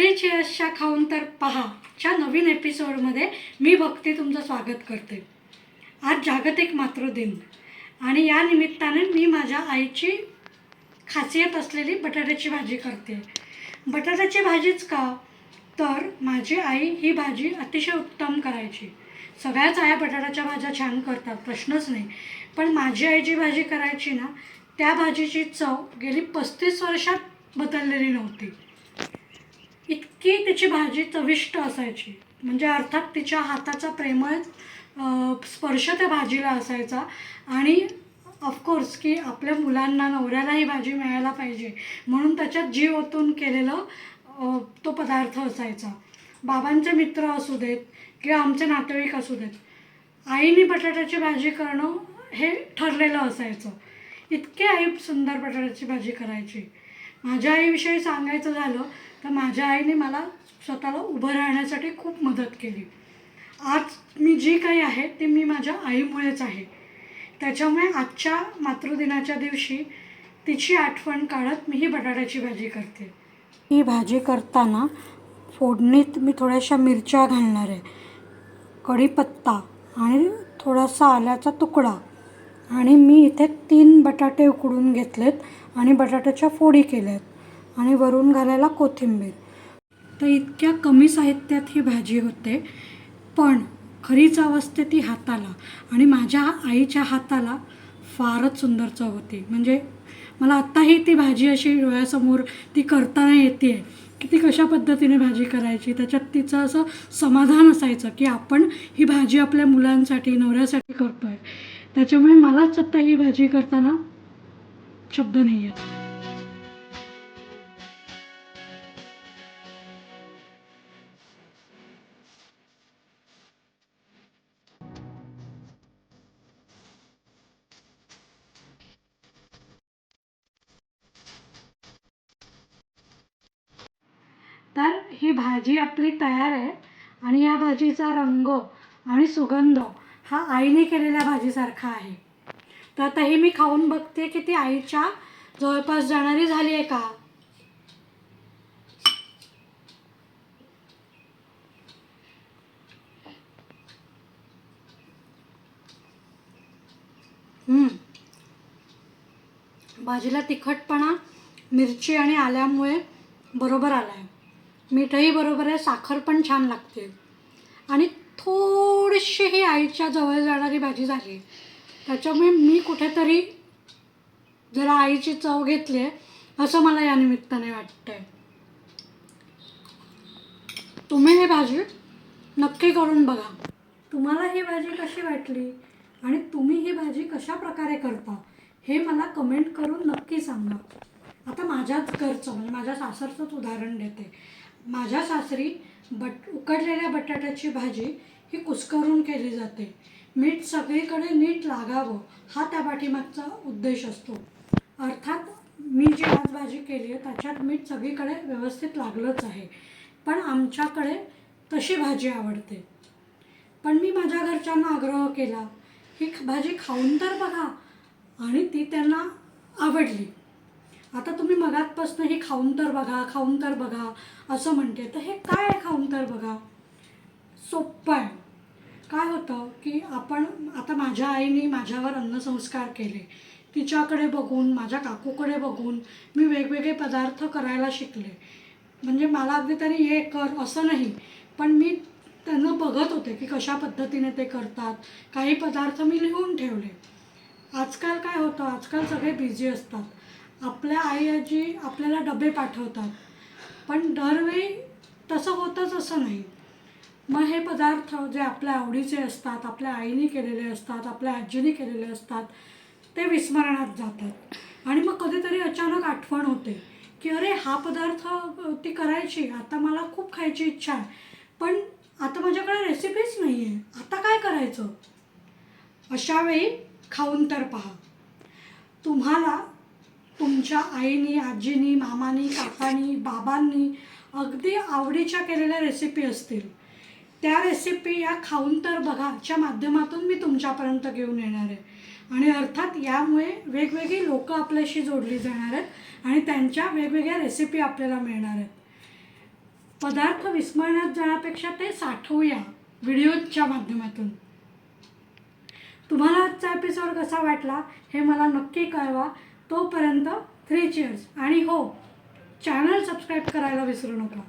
स्त्रीची अशा खाऊन तर पहा. च्या नवीन एपिसोडमध्ये मी भक्ती तुमचं स्वागत करते. आज जागतिक मातृदिन आणि या निमित्ताने मी माझ्या आईची खासियत असलेली बटाट्याची भाजी करते. बटाट्याची भाजीच का? तर माझी आई ही भाजी अतिशय उत्तम करायची. सगळ्याच आया बटाट्याच्या भाज्या छान करतात प्रश्नच नाही. पण माझी आई जी भाजी करायची ना त्या भाजीची चव गेली पस्तीस वर्षात बदललेली नव्हती. इतकी तिची भाजी चविष्ट असायची. म्हणजे अर्थात तिच्या हाताचा प्रेमळ स्पर्श त्या भाजीला असायचा. आणि ऑफकोर्स की आपल्या मुलांना नवऱ्याला ही भाजी मिळायला पाहिजे. म्हणून त्याच्यात जीव ओतून केलेलं तो पदार्थ असायचा. बाबांचे मित्र असू देत किंवा आमचे नातेवाईक असू देत आईने बटाट्याची भाजी करणं हे ठरलेलं असायचं. इतके आई सुंदर बटाट्याची भाजी करायची. माझ्या आईविषयी सांगायचं झालं तर माझ्या आईने मला स्वतःला उभं राहण्यासाठी खूप मदत केली. आज मी जी काही आहे ती मी माझ्या आईमुळेच आहे. त्याच्यामुळे आजच्या मातृदिनाच्या दिवशी तिची आठवण काढत मी ही बटाट्याची भाजी करते. ही भाजी करताना फोडणीत मी थोड्याशा मिरच्या घालणार आहे. कढीपत्ता आणि थोडासा आल्याचा तुकडा. आणि मी इथे तीन बटाटे उकडून घेतलेत आणि बटाट्याच्या फोडी केल्यात. आणि वरून घालायला कोथिंबीर. तर इतक्या कमी साहित्यात ही भाजी होते पण खरीच अवस्थे ती हाताला आणि माझ्या आईच्या हाताला फारच सुंदर चव होती. म्हणजे मला आत्ताही ती भाजी अशी डोळ्यासमोर ती करताना येते की ती कशा पद्धतीने भाजी करायची त्याच्यात तिचं असं समाधान असायचं की आपण ही भाजी आपल्या मुलांसाठी नवऱ्यासाठी करतो आहे त्याच्यामुळे मलाच आत्ता ही भाजी करताना शब्द नाही आहेत ही भाजी आपली तयार आहे आणि या भाजीचा रंग आणि सुगंध हा आईने केलेल्या भाजीसारखा आहे. तर आता मी खाऊन बघते की ती आईच्या जवळपास जाणारी झाली आहे का? भाजीला तिखटपणा मिरची आणि आल्यामुळे बरोबर आला आहे मिठही बरोबर आहे साखर पण छान लागते. आणि थोडीशी ही आईच्या जवळ जाणारी भाजी झाली. त्याच्यामुळे मी कुठेतरी जरा आईची चव घेतली आहे असं मला या निमित्ताने वाटतं आहे तुम्ही ही भाजी नक्की करून बघा. तुम्हाला ही भाजी कशी वाटली आणि तुम्ही ही भाजी कशा प्रकारे करता हे मला कमेंट करून नक्की सांगा. आता माझ्याच घरचं म्हणजे माझ्या सासरचंच उदाहरण देते. माझ्या सासरी बट उकडलेल्या बटाट्याची भाजी ही कुस्करून केली जाते. मीठ सगळीकडे नीट लागावं हा त्या पाठीमागचा उद्देश असतो. अर्थात मी जी आज भाजी केली आहे त्याच्यात मीठ सगळीकडे व्यवस्थित लागलंच आहे. पण आमच्याकडे तशी भाजी आवडते. पण मी माझ्या घरच्यांना आग्रह केला ही भाजी खाऊन तर बघा. आणि ती त्यांना आवडली. आता तुम्ही मगातपासून हे खाऊन तर बघा खाऊन तर बघा असं म्हणते. तर हे काय आहे खाऊन तर बघा? सोपं आहे. काय होतं की आपण आता माझ्या आईने माझ्यावर अन्नसंस्कार केले. तिच्याकडे बघून माझ्या काकूकडे बघून मी वेगवेगळे पदार्थ करायला शिकले. म्हणजे मला अगदी तरी हे कर असं नाही. पण मी त्यांना बघत होते की कशा पद्धतीने ते करतात. काही पदार्थ मी लिहून ठेवले. आजकाल काय होतं? आजकाल सगळे बिझी असतात. आपल्या आई आजी आपल्याला डबे पाठवतात. पण दरवेळी तसं होतंच असं नाही. मग हे पदार्थ जे आपल्या आवडीचे असतात आपल्या आईने केलेले असतात आपल्या आजीने केलेले असतात ते विस्मरणात जातात. आणि मग कधीतरी अचानक आठवण होते की अरे हा पदार्थ ती करायची आता मला खूप खायची इच्छा आहे. पण आता माझ्याकडे रेसिपीच नाही आहे आता काय करायचं? अशावेळी खाऊन तर पहा. तुम्हाला तुमच्या आईनी आजीनी मामानी काकानी बाबांनी अगदी आवडीच्या केलेल्या रेसिपी असतील. त्या रेसिपी या खाऊन तर बघाच्या माध्यमातून मी तुमच्यापर्यंत घेऊन येणार आहे. आणि अर्थात यामुळे वेगवेगळी लोकं आपल्याशी जोडली जाणार आहेत आणि त्यांच्या वेगवेगळ्या रेसिपी आपल्याला मिळणार आहेत. पदार्थ विस्मरणात जाण्यापेक्षा ते साठवूया व्हिडिओच्या माध्यमातून. तुम्हाला आजचा एपिसोड कसा वाटला हे मला नक्की कळवा. तोपर्यंत थ्री चेअर्स आणि हो चॅनल सबस्क्राईब करायला विसरू नका.